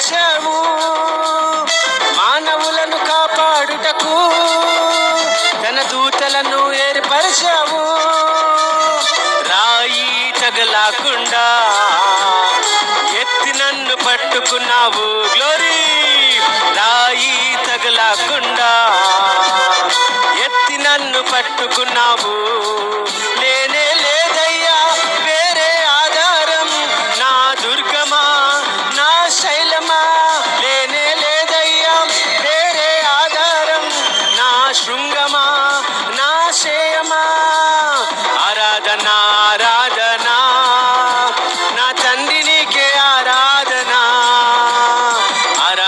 పిలిచాము మానవులను కాపాడుటకు తన దూతలను ఏర్పరిచాము రాయి తగలాకుండా ఎత్తి నన్ను పట్టుకున్నావు గ్లోరీ! రాయి తగలాకుండా ఎత్తి నన్ను పట్టుకున్నావు আমার